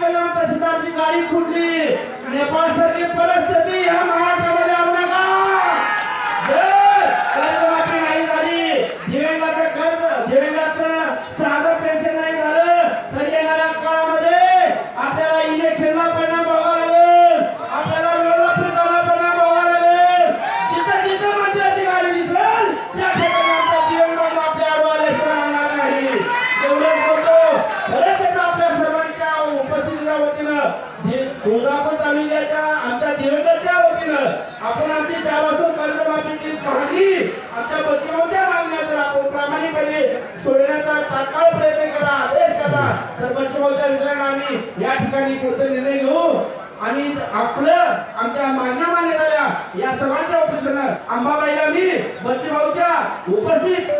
केल्यानंतर सिद्धार्थची गाडी फुटली. नेपाळ परिस्थिती ह्या तुळजापूर तालुक्याच्या आमच्या दिवंगतच्या वतीनं आपण आमची त्यापासून कर्जमाफीची मागणी आमच्या बचावच्या मागण्या जर आपण प्रामाणिकपणे सोडण्याचा तात्काळ प्रयत्न करा आदेश करा. तर बचावच्या विचारानं आम्ही या ठिकाणी पुढचा निर्णय घेऊ. आणि आपलं आमच्या मागण्या मान्य झाल्या या सर्वांच्या उपस्थितीनं अंबाबाईला मी बच्चूभाऊच्या उपस्थित